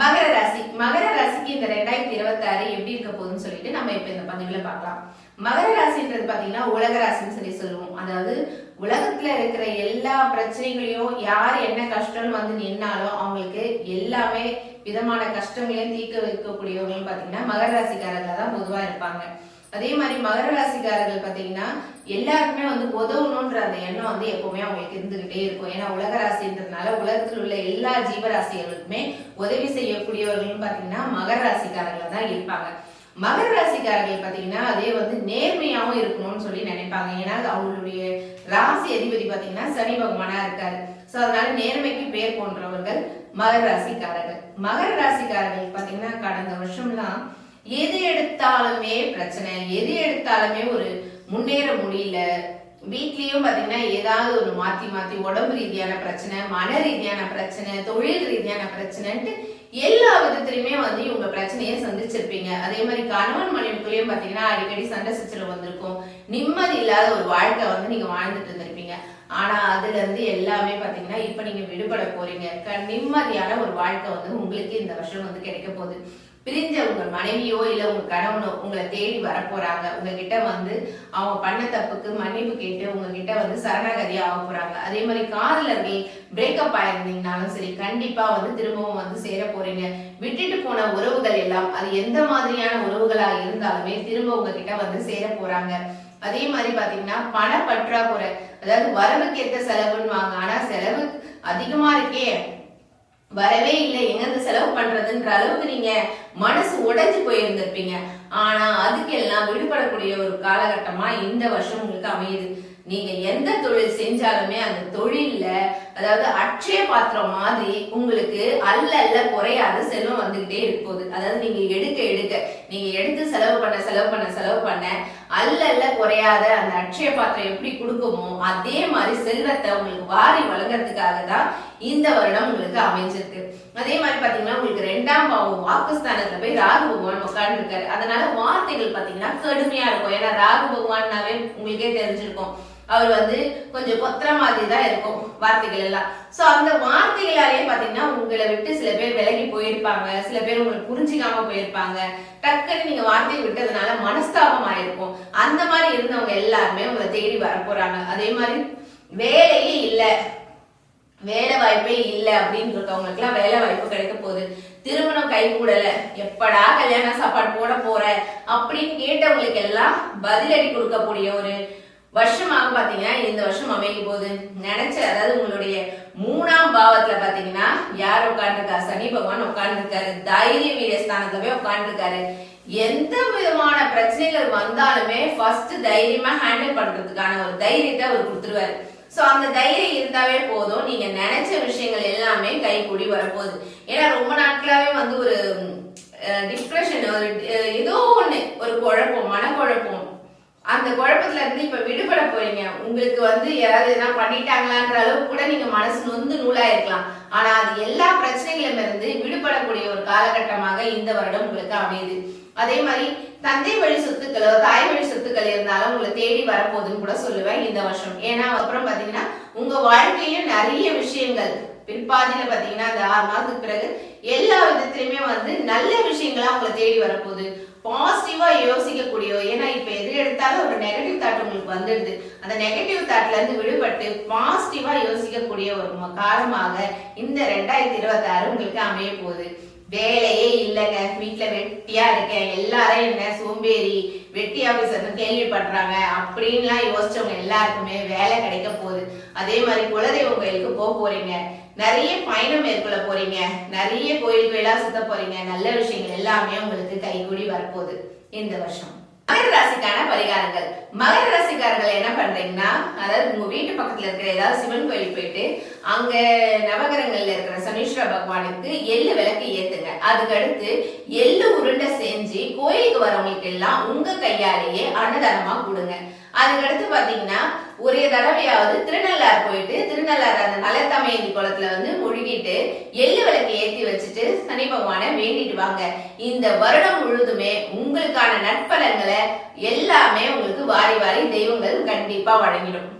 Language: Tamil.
மகர ராசி மகர ராசிக்கு இந்த ரெண்டாயிரத்தி இருபத்தி ஆறு எப்படி இருக்க போகுதுன்னு சொல்லிட்டு நம்ம இப்ப இந்த பதிவுல பார்க்கலாம். மகர ராசின்றது பாத்தீங்கன்னா உலக ராசின்னு சொல்லி சொல்லுவோம். அதாவது உலகத்துல இருக்கிற எல்லா பிரச்சனைகளையும் யார் என்ன கஷ்டம்னு வந்து நின்னாலும் அவங்களுக்கு எல்லாமே விதமான கஷ்டங்களையும் தீர்க்க வைக்கக்கூடியவங்கன்னு பாத்தீங்கன்னா மகர ராசிக்காரர்கள் தான் பொதுவா இருப்பாங்க. அதே மாதிரி மகர ராசிக்காரர்கள் பார்த்தீங்கன்னா எல்லாருக்குமே வந்து உதவணுன்ற அந்த எண்ணம் வந்து எப்பவுமே அவங்களுக்கு இருந்துகிட்டே இருக்கும். ஏன்னா உலக ராசின்றதுனால உலகத்தில் உள்ள எல்லா ஜீவராசிகளுக்குமே உதவி செய்யக்கூடியவர்கள் பார்த்தீங்கன்னா மகர ராசிக்காரர்கள் தான் இருப்பாங்க. மகர ராசிக்காரர்கள் பார்த்தீங்கன்னா அதே வந்து நேர்மையாகவும் இருக்கணும்னு சொல்லி நினைப்பாங்க. ஏன்னா அவங்களுடைய ராசி அதிபதி பார்த்தீங்கன்னா சனி பகவானா இருக்காரு. ஸோ அதனால நேர்மைக்கு பேர் போன்றவர்கள் மகர ராசிக்காரர்கள். மகர ராசிக்காரர்கள் பார்த்தீங்கன்னா கடந்த வருஷம்லாம் எது எடுத்தாலுமே பிரச்சனை எது எடுத்தாலுமே ஒரு முன்னேற முடியல. வீட்லயும் பாத்தீங்கன்னா ஏதாவது ஒரு மாத்தி மாத்தி உடம்பு ரீதியான பிரச்சனை மன ரீதியான பிரச்சனை தொழில் ரீதியான பிரச்சனைன்ட்டு எல்லா விதத்திலுமே வந்து இவங்க பிரச்சனையை சந்திச்சிருப்பீங்க. அதே மாதிரி கணவன் மனைவிக்குள்ளேயும் பாத்தீங்கன்னா அடிக்கடி சண்டை சச்சரவு வந்திருக்கும். நிம்மதி இல்லாத ஒரு வாழ்க்கை வந்து நீங்க வாழ்ந்துட்டு இருந்திருப்பீங்க. ஆனா அதுல இருந்து எல்லாமே பாத்தீங்கன்னா இப்ப நீங்க விடுபட போறீங்க. க- நிம்மதியான ஒரு வாழ்க்கை வந்து உங்களுக்கு இந்த வருஷம் வந்து கிடைக்க போகுது. பிரிஞ்ச உங்க மனைவியோ இல்ல உங்க கணவனோ உங்களை தேடி வரப்போறாங்க. உங்ககிட்ட வந்து அவங்க பண்ண தப்புக்கு மன்னிப்பு கேட்டு உங்ககிட்ட வந்து சரணாகதி ஆக போறாங்க. அதே மாதிரி காதலர்கள் பிரேக்கப் ஆயிருந்தீங்கனாலும் சரி கண்டிப்பா வந்து திரும்பவும் வந்து சேர போறீங்க. விட்டுட்டு போன உறவுகள் எல்லாம் அது எந்த மாதிரியான உறவுகளா இருந்தாலுமே திரும்ப உங்ககிட்ட வந்து சேர போறாங்க. அதே மாதிரி பாத்தீங்கன்னா பண பற்றாக்குறை அதாவது வரவுக்கு ஏற்ற செலவுன்னு வாங்க. ஆனா செலவு அதிகமா இருக்கே. வரவே இல்லை. எங்கிருந்து செலவு பண்றதுன்ற அளவுக்கு நீங்க மனசு உடைஞ்சு போயிருந்திருப்பீங்க. ஆனா அதுக்கெல்லாம் விடுபடக்கூடிய ஒரு காலகட்டமா இந்த வருஷம் உங்களுக்கு அமையுது. நீங்க எந்த தொழில் செஞ்சாலுமே அந்த தொழில்ல அதாவது அட்சய பாத்திரம் மாதிரி உங்களுக்கு அல்ல அல்ல குறையாத செல்வம் வந்துகிட்டே இருக்க அதாவது நீங்க எடுக்க எடுக்க நீங்க எடுத்து செலவு பண்ண செலவு பண்ண செலவு பண்ண அல்ல அல்ல குறையாத அந்த அட்சய பாத்திரம் எப்படி கொடுக்குமோ அதே மாதிரி செல்வத்தை உங்களுக்கு வாரி வழங்குறதுக்காக தான் இந்த வருடம் உங்களுக்கு அமைஞ்சிருக்கு. அதே மாதிரி பாத்தீங்கன்னா உங்களுக்கு ரெண்டாம் பாவம் வாக்குஸ்தானத்துல போய் ராகு பகவான் உட்கார்ந்துருக்காரு அதனால வார்த்தைகள் பாத்தீங்கன்னா கடுமையா இருக்கும். ஏன்னா ராகு பகவான்னாவே உங்களுக்கே தெரிஞ்சிருக்கும். அவர் வந்து கொஞ்சம் கொத்துற மாதிரி தான் இருக்கும் வார்த்தைகள் எல்லாம். சோ அந்த வார்த்தைகளாலேயே பாத்தீங்கன்னா உங்களை விட்டு சில பேர் விலகி போயிருப்பாங்க. சில பேர் உங்களுக்கு புரிஞ்சிக்காம போயிருப்பாங்க. டக்குன்னு நீங்க வார்த்தையை விட்டதுனால மனஸ்தாபம் ஆயிருக்கும். அந்த மாதிரி இருந்தவங்க எல்லாருமே உங்களை தேடி வர போறாங்க. அதே மாதிரி வேலையே இல்லை. வேலை வாய்ப்பே இல்லை அப்படின்னு இருக்கவங்களுக்கு எல்லாம் வேலை வாய்ப்பு கிடைக்க போகுது. திருமணம் கை கூடல எப்படா கல்யாண சாப்பாடு போட போற அப்படின்னு கேட்டவங்களுக்கு எல்லாம் பதிலடி கொடுக்கக்கூடிய ஒரு வருஷமாக பாத்தீங்கன்னா இந்த வருஷம் அமைக்க போகுது. நினைச்ச அதாவது உங்களுடைய மூணாம் பாவத்துல பாத்தீங்கன்னா யார் உட்காந்துருக்கா சனி பகவான் உட்காந்துருக்காரு தைரிய வீரிய ஸ்தானத்துல போய் உட்காந்துருக்காரு எந்த விதமான பிரச்சனைகள் வந்தாலுமே ஃபர்ஸ்ட் தைரியமா ஹேண்டில் பண்றதுக்கான ஒரு தைரியத்தை அவர் கொடுத்துருவாரு. சோ அந்த தைரியம் இருந்தாவே போதும். நீங்க நினைச்ச விஷயங்கள் எல்லாமே கைகூடி வரப்போகுது. ஏன்னா ரொம்ப நாட்களாவே வந்து ஒரு டிப்ரெஷன் ஒரு ஏதோ ஒண்ணு. ஒரு குழப்பம் மனக்குழப்பம். அந்த குழப்பத்துல இருந்து இப்ப விடுபட போறீங்க. உங்களுக்கு வந்து யாராவது எதனா பண்ணிட்டாங்களான்ற அளவுக்கு கூட நீங்க மனசு நொந்து நூலா இருக்கலாம் ஆனா அது எல்லா பிரச்சனைகளும் இருந்து விடுபடக்கூடிய ஒரு காலகட்டமாக இந்த வருடம் உங்களுக்கு அமையுது. அதே மாதிரி தந்தை வழி சொத்துக்களோ தாய் வழி சொத்துக்கள் இருந்தாலும் உங்களை தேடி வரப்போகுதுன்னு கூட சொல்லுவேன் இந்த வருஷம். ஏன்னா அப்புறம் பாத்தீங்கன்னா உங்க வாழ்க்கையிலும் நிறைய விஷயங்கள். பிற்பாதியில பாத்தீங்கன்னா அந்த ஆறு மாதத்துக்கு பிறகு எல்லா விதத்திலுமே வந்து நல்ல விஷயங்களா உங்களை தேடி வரப்போகுது. பாசிட்டிவா யோசிக்கக்கூடிய ஏன்னா இப்ப எது எடுத்தாலும் ஒரு நெகட்டிவ் தாட் உங்களுக்கு வந்துடுது. அந்த நெகட்டிவ் தாட்ல இருந்து விடுபட்டு பாசிட்டிவா யோசிக்கக்கூடிய ஒரு காலமாக இந்த ரெண்டாயிரத்தி இருபத்தி ஆறு உங்களுக்கு அமைய போகுது. வேலையே இல்லைங்க. வீட்டுல வெட்டியா இருக்கேன். எல்லாரும் என்ன? சோம்பேறி வெட்டி ஆபீசர் கேள்விப்படுறாங்க. அப்படின்லாம் யோசிச்சவங்க எல்லாருக்குமே வேலை கிடைக்க போகுது. அதே மாதிரி குலதெய்வ கோயிலுக்கு போக போறீங்க. நிறைய பயணம் மேற்கொள்ள போறீங்க. நிறைய கோயில் கோயிலா சுத்த போறீங்க. நல்ல விஷயங்கள் எல்லாமே உங்களுக்கு கைகூடி வரப்போகுது. இந்த வருஷம். மகர ராசிக்கான பரிகாரங்கள். மகர ராசிக்காரர்கள் என்ன பண்றீங்கன்னா அதாவது உங்க வீட்டு பக்கத்துல இருக்கிற ஏதாவது சிவன் கோயில் போயிட்டு அங்க நவகரங்கள்ல இருக்கிற சனீஸ்வர பகவானுக்கு எள்ளு விளக்கு ஏத்துங்க. அதுக்கு அடுத்து எள்ளு உருண்டை செஞ்சு கோயிலுக்கு வரவங்களுக்கு எல்லாம் உங்க கையாலேயே அன்னதானமா கொடுங்க. அதுக்கடுத்து பாத்தீங்கன்னா ஒரே தடவையாவது திருநள்ளார் போயிட்டு திருநள்ளார் அந்த நலத்தமையந்தி குளத்துல வந்து முழுகிட்டு எள்ளு விளக்கு ஏத்தி வச்சுட்டு சனி பகவானை வேண்டிட்டு வாங்க. இந்த வருடம் முழுதுமே உங்களுக்கான நற்பலன்களை எல்லாமே உங்களுக்கு வாரி வாரி தெய்வங்கள் கண்டிப்பா வழங்கிடும்.